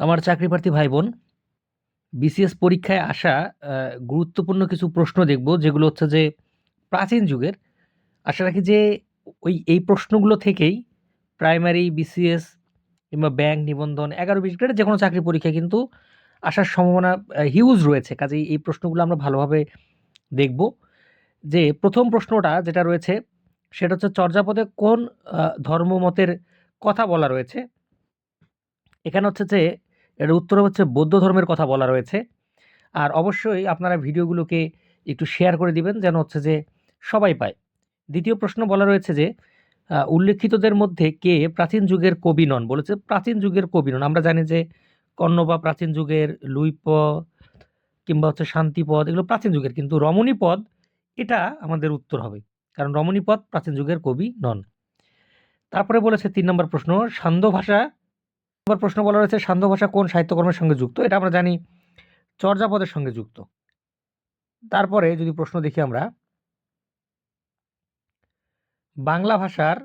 আমার চাকরি প্রার্থী ভাই বোন বিসিএস পরীক্ষায় আসা গুরুত্বপূর্ণ কিছু প্রশ্ন দেখব, যেগুলো হচ্ছে যে প্রাচীন যুগের। আশা রাখি যে ওই, এই প্রশ্নগুলো থেকেই প্রাইমারি বিসিএস কিংবা ব্যাংক নিবন্ধন, এগারো বিশ গ্রেডের যে কোনো চাকরি পরীক্ষা কিন্তু আসার সম্ভাবনা হিউজ রয়েছে। কাজেই এই প্রশ্নগুলো আমরা ভালোভাবে দেখব। যে প্রথম প্রশ্নটা যেটা রয়েছে, সেটা হচ্ছে চর্যাপদে কোন ধর্মমতের কথা বলা রয়েছে। এখানে হচ্ছে যে এর উত্তর হচ্ছে বৌদ্ধ ধর্মের কথা বলা রয়েছে। আর অবশ্যই আপনারা ভিডিওগুলোকে একটু শেয়ার করে দিবেন যেন হচ্ছে যে সবাই পায়। দ্বিতীয় প্রশ্ন বলা রয়েছে যে উল্লেখিতদের মধ্যে কে প্রাচীন যুগের কবি নন? বলেছে প্রাচীন যুগের কবি নন। আমরা জানি যে কর্ণ বা প্রাচীন যুগের লুইপ কিংবা হচ্ছে শান্তিপদ এগুলো প্রাচীন যুগের, কিন্তু রমণীপদ, এটা আমাদের উত্তর হবে। কারণ রমণীপদ প্রাচীন যুগের কবি নন। তারপরে বলেছে তিন নম্বর প্রশ্ন, সান্ধ্য ভাষা নম্বর প্রশ্ন বলা রয়েছে, সান্ধ্য ভাষা কোন সাহিত্যকর্মের সঙ্গে যুক্ত? এটা আমরা জানি চর্যাপদের সঙ্গে যুক্ত। তারপরে যদি প্রশ্ন দেখি আমরা, বাংলা ভাষার,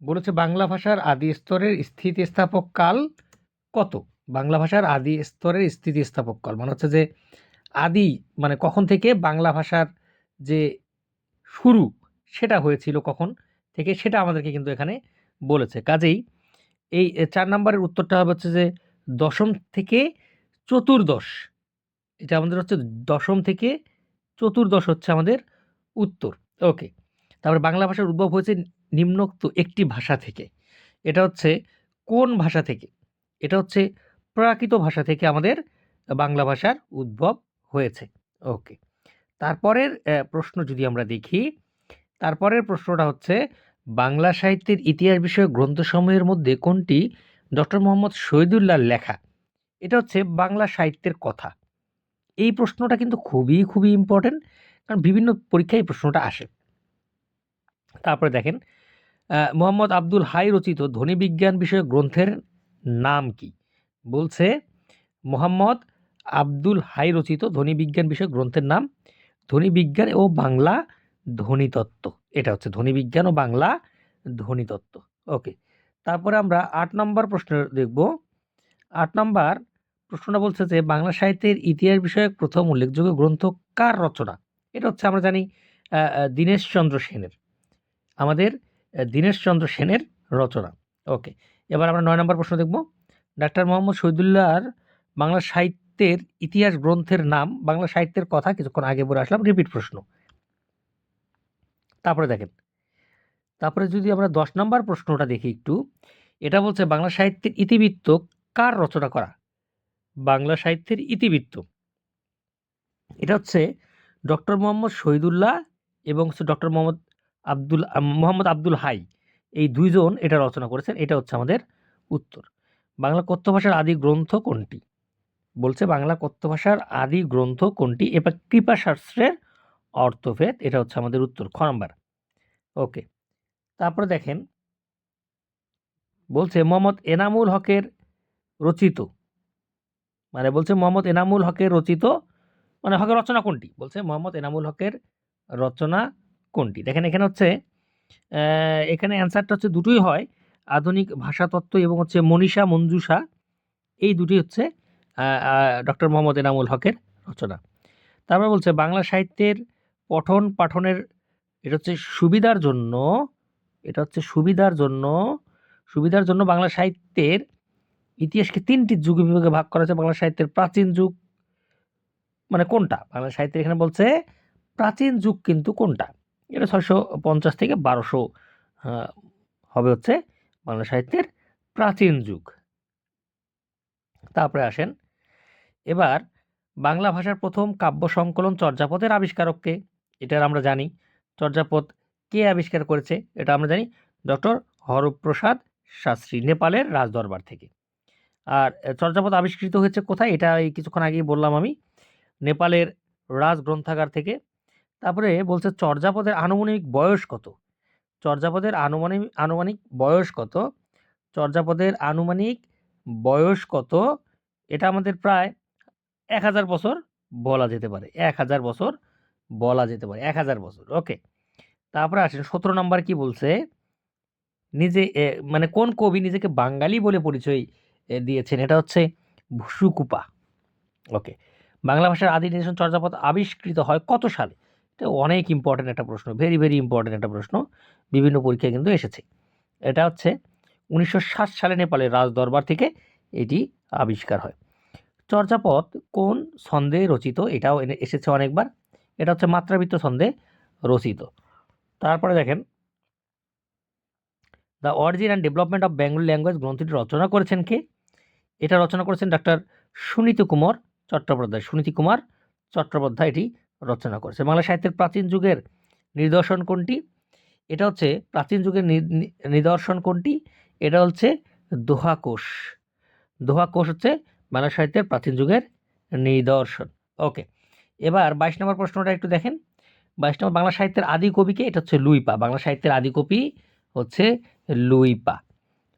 বলেছে বাংলা ভাষার আদি স্তরের স্থিতিস্থাপক কাল কত? বাংলা ভাষার আদি স্তরের স্থিতিস্থাপক কাল মানে হচ্ছে যে আদি মানে কখন থেকে বাংলা ভাষার যে শুরু, সেটা হয়েছিল কখন থেকে, সেটা আমাদেরকে কিন্তু এখানে বলেছে। কাজেই এই চার নম্বরের উত্তরটা হবে হচ্ছে যে দশম থেকে চতুর্দশ। এটা আমাদের হচ্ছে দশম থেকে চতুর্দশ হচ্ছে আমাদের উত্তর। ওকে, তারপরে বাংলা ভাষার উদ্ভব হয়েছে নিম্নোক্ত একটি ভাষা থেকে। এটা হচ্ছে কোন ভাষা থেকে? এটা হচ্ছে প্রাকৃত ভাষা থেকে আমাদের বাংলা ভাষার উদ্ভব হয়েছে। ওকে, তারপরের প্রশ্ন যদি আমরা দেখি, তারপরের প্রশ্নটা হচ্ছে বাংলা সাহিত্যের ইতিহাস বিষয়ক গ্রন্থসমূহের মধ্যে কোনটি ডক্টর মোহাম্মদ শহীদুল্লাহর লেখা? এটা হচ্ছে বাংলা সাহিত্যের কথা। এই প্রশ্নটা কিন্তু খুবই খুবই ইম্পর্টেন্ট কারণ বিভিন্ন পরীক্ষায় এই প্রশ্নটা আসে। তারপরে দেখেন মোহাম্মদ আব্দুল হাই রচিত ধ্বনি বিজ্ঞান বিষয়ক গ্রন্থের নাম কি? বলছে, মোহাম্মদ আব্দুল হাই রচিত ধ্বনি বিজ্ঞান বিষয়ক গ্রন্থের নাম ধ্বনি বিজ্ঞান ও বাংলা ধ্বনিতত্ত্ব। এটা হচ্ছে ধ্বনি বিজ্ঞান ও বাংলা ধ্বনিতত্ত্ব। ওকে, তারপরে আমরা আট নম্বর প্রশ্ন দেখব। আট নম্বর প্রশ্নটা বলছে যে, বাংলা সাহিত্যের ইতিহাস বিষয়ক প্রথম উল্লেখযোগ্য গ্রন্থ কার রচনা? এটা হচ্ছে আমরা জানি দীনেশচন্দ্র সেনের। আমাদের দীনেশচন্দ্র সেনের রচনা। ওকে, এবার আমরা নয় নম্বর প্রশ্ন দেখব। ডাক্তার মোহাম্মদ শহীদুল্লাহর বাংলা সাহিত্যের ইতিহাস গ্রন্থের নাম, বাংলা সাহিত্যের কথা কিছুক্ষণ আগে বলে আসলাম, রিপিট প্রশ্ন। তারপরে দেখেন। তারপরে যদি আমরা দশ নম্বর প্রশ্নটা দেখি একটু, এটা বলছে বাংলা সাহিত্যের ইতিবৃত্ত কার রচনা করা? বাংলা সাহিত্যের ইতিবৃত্ত। এটা হচ্ছে ডক্টর মোহাম্মদ শহীদুল্লাহ এবং ডক্টর মোহাম্মদ আব্দুল মোহাম্মদ আব্দুল হাই। এই দুইজন এটা রচনা করেছেন, এটা হচ্ছে আমাদের উত্তর। বাংলা কথ্য ভাষার আদি গ্রন্থ কোনটি? বলছে বাংলা কথ্য ভাষার আদি গ্রন্থ কোনটি? এবার কৃপা শাস্ত্রের অর্থভেদ এটা হচ্ছে আমাদের উত্তর, খ নাম্বার। ওকে, তারপরে দেখেন, বলছে মোহাম্মদ এনামুল হকের রচিত মানে বলছে মোহাম্মদ এনামুল হকের রচিত মানে হকের রচনা কোনটি? বলছে মোহাম্মদ এনামুল হকের রচনা কোনটি? দেখেন এখানে হচ্ছে এখানে অ্যান্সারটা হচ্ছে দুটোই হয়, আধুনিক ভাষাতত্ত্ব এবং হচ্ছে মনীষা, মঞ্জুষা, এই দুটি হচ্ছে ডক্টর মোহাম্মদ এনামুল হকের রচনা। তারপর বলছে বাংলা সাহিত্যের পঠন পাঠনের, এটা হচ্ছে সুবিধার জন্য, এটা হচ্ছে সুবিধার জন্য সুবিধার জন্য বাংলা সাহিত্যের ইতিহাসকে তিনটি যুগ বিভাগে ভাগ করা হয়েছে। বাংলা সাহিত্যের প্রাচীন যুগ মানে কোনটা? বাংলা সাহিত্যের এখানে বলছে প্রাচীন যুগ কিন্তু কোনটা? এটা ছয়শো পঞ্চাশ থেকে বারোশো হবে হচ্ছে বাংলা সাহিত্যের প্রাচীন যুগ। তারপরে আসেন, এবার বাংলা ভাষার প্রথম কাব্য সংকলন চর্যাপদের আবিষ্কারককে এটা আমরা জানি। চর্যাপদ কে আবিষ্কার করেছে এটা আমরা জানি ডক্টর হরপ্রসাদ শাস্ত্রী, নেপালের রাজদরবার থেকে। আর চর্যাপদ আবিষ্কৃত হয়েছে কোথায় এটা এই কিছুক্ষণ আগেই বললাম আমি। নেপালের রাজ গ্রন্থাগার থেকে। তারপরে বলছে চর্যাপদের আনুমানিক বয়স কত? চর্যাপদের আনুমানিক আনুমানিক বয়স কত? চর্যাপদের আনুমানিক বয়স কত? এটা আমাদের প্রায় এক হাজার বছর বলা যেতে পারে। এক হাজার বছর বলা যেতে পারে, এক হাজার বছর, ওকে। তারপরে আসেন, সতেরো নম্বর কি বলছে? নিজে মানে কোন কবি নিজেকে বাঙালি বলে পরিচয় দিয়েছেন? এটা হচ্ছে ভুসুকুপা, ওকে। বাংলা ভাষার আদি নিদর্শন চর্যাপদ আবিষ্কৃত হয় কত সালে? এটা অনেক ইম্পর্টেন্ট একটা প্রশ্ন ভেরি ভেরি ইম্পর্টেন্ট একটা প্রশ্ন, বিভিন্ন পরীক্ষায় কিন্তু এসেছে। এটা হচ্ছে উনিশশো ষাট সালে নেপালের রাজ দরবার থেকে এটি আবিষ্কার হয়। চর্যাপদ কোন ছন্দে রচিত? এটাও এসেছে অনেকবার। এটা হচ্ছে মাত্রাবৃত্ত ছন্দে রচিত। তারপরে দেখেন, the origin and development of Bengali language গ্রন্থটি রচনা করেছেন কে? এটা রচনা করেছেন ডাক্তার সুনীতি কুমার চট্টোপাধ্যায়। সুনীতি কুমার চট্টোপাধ্যায় এটি রচনা করেছে। বাংলা সাহিত্যের প্রাচীন যুগের নিদর্শন কোনটি? এটা হচ্ছে প্রাচীন যুগের নিদর্শন কোনটি? এটা হচ্ছে দোহাকোষ। দোহাকোষ হচ্ছে বাংলা সাহিত্যের প্রাচীন যুগের নিদর্শন। ওকে। এবার বাইশ নম্বর প্রশ্নটা একটু দেখেন। বাইশ নম্বর বাংলা সাহিত্যের আদি কবিকে, এটা হচ্ছে লুইপা। বাংলা সাহিত্যের আদি কবি হচ্ছে লুইপা।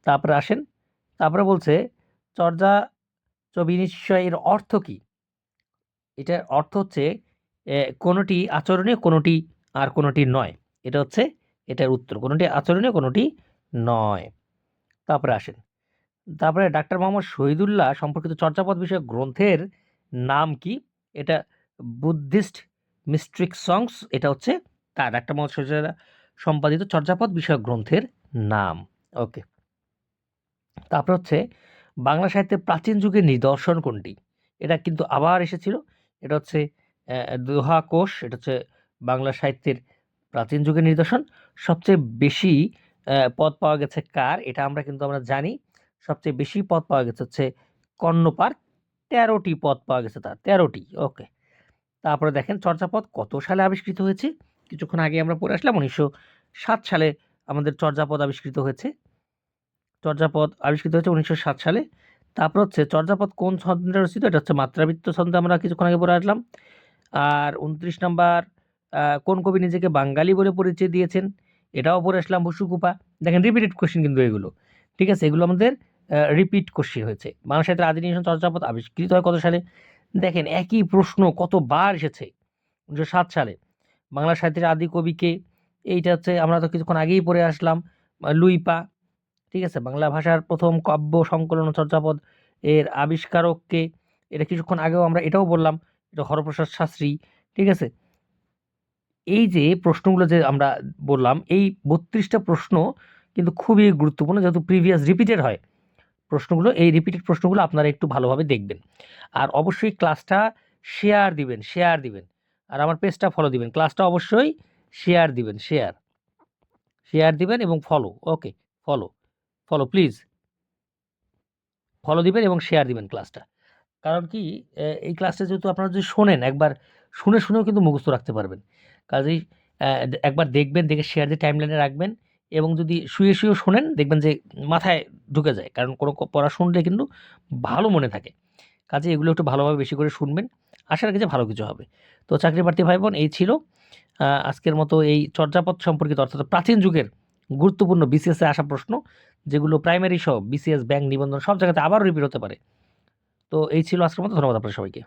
তারপরে আসেন, তারপরে বলছে, চর্যা বিনিশ্চয়ের অর্থ কী? এটার অর্থ হচ্ছে কোনোটি আচরণীয় কোনোটি আর কোনোটি নয়। এটা হচ্ছে এটার উত্তর, কোনোটি আচরণীয় কোনোটি নয়। তারপরে আসেন, তারপরে ডাক্তার মোহাম্মদ শহীদুল্লাহ সম্পর্কিত চর্যাপদ বিষয়ক গ্রন্থের নাম কি? এটা বুদ্ধিস্ট মিস্ট্রিক সংস এটা হচ্ছে তার মোহাম্মদ শহীদুল্লাহ সম্পাদিত চর্যাপদ বিষয়ক গ্রন্থের নাম। ওকে। তারপর হচ্ছে বাংলা সাহিত্যের প্রাচীন যুগের নিদর্শন কোনটি? এটা কিন্তু আবার এসেছিল। এটা হচ্ছে আহ, দোহা কোষ এটা হচ্ছে বাংলা সাহিত্যের প্রাচীন যুগের নিদর্শন। সবচেয়ে বেশি পদ পাওয়া গেছে কার? এটা আমরা কিন্তু আমরা জানি। সবচেয়ে বেশি পদ পাওয়া গেছে হচ্ছে কর্ণপার। তেরোটি পদ পাওয়া গেছে তার। তেরোটি। ওকে। তারপরে দেখেন চর্যাপদ কত সালে আবিষ্কৃত হয়েছে? কিছুক্ষণ আগে আমরা পড়ে আসলাম উনিশশো সাত সালে আমাদের চর্যাপদ আবিষ্কৃত হয়েছে। চর্যাপদ আবিষ্কৃত হয়েছে উনিশশো সাত সালে। তারপর হচ্ছে চর্যাপদ কোন ছন্দে রচিত? এটা হচ্ছে মাত্রাবৃত্ত ছন্দে আমরা কিছুক্ষণ আগে পড়ে আসলাম। আর উনত্রিশ নাম্বার কোন কবি নিজেকে বাঙালি বলে পরিচয় দিয়েছেন? এটাও পড়ে আসলাম বসুকুপা দেখেন রিপিটেড কোশ্চেন কিন্তু এগুলো। ঠিক আছে? এগুলো আমাদের রিপিট কোশ্চেন হয়েছে। বাংলা সাহিত্যের আদি চর্যাপদ আবিষ্কৃত হয় কত সালে? দেখেন, একই প্রশ্ন কতবার এসেছে। উনিশশো সাত সালে বাংলা সাহিত্যের আদি কবিকে এইটা হচ্ছে আমরা তো কিছুক্ষণ আগেই পড়ে আসলাম, লুইপা, ঠিক আছে? বাংলা ভাষার প্রথম কাব্য সংকলন চর্যাপদ এর আবিষ্কারককে এটা কিছুক্ষণ আগেও আমরা এটাও বললাম, এটা হরপ্রসাদ শাস্ত্রী, ঠিক আছে? এই যে প্রশ্নগুলো যে আমরা বললাম, এই বত্রিশটা প্রশ্ন কিন্তু খুবই গুরুত্বপূর্ণ, যেহেতু প্রিভিয়াস রিপিটেড হয়। প্রশ্নগুলো, এই রিপিটেড প্রশ্নগুলো আপনারা একটু ভালোভাবে দেখবেন। আর অবশ্যই ক্লাসটা শেয়ার দিবেন শেয়ার দিবেন। আর আমার পেজটা ফলো দিবেন। ক্লাসটা অবশ্যই শেয়ার দিবেন শেয়ার শেয়ার দিবেন এবং follow okay follow follow please follow দিবেন এবং শেয়ার দিবেন ক্লাসটা কারণ কি এই ক্লাসটা যেহেতু আপনারা যদি শোনেন, একবার শুনে শুনেও কিন্তু মুখস্থ রাখতে পারবেন। কাজেই একবার দেখবেন, দেখে শেয়ার দিয়ে টাইম লাইনে রাখবেন এবং যদি শুয়ে শুয়েও শোনেন, দেখবেন যে মাথায় ঢুকে যায়। কারণ কোনো পড়া শুনলে কিন্তু ভালো মনে থাকে। কাজে এগুলো একটু ভালোভাবে বেশি করে শুনবেন। আশা রাখি যে ভালো কিছু হবে। তো চাকরি প্রার্থী ভাই বোন এই ছিল আজকের মতো এই চর্যাপদ সম্পর্কিত, অর্থাৎ প্রাচীন যুগের গুরুত্বপূর্ণ বিসিএসে আসা প্রশ্ন, যেগুলো প্রাইমারি সহ বিসিএস ব্যাংক নিবন্ধন সব জায়গাতে আবারও রিপিট হতে পারে। তো এই ছিল আজকের মতো। ধন্যবাদ আপনার সবাইকে।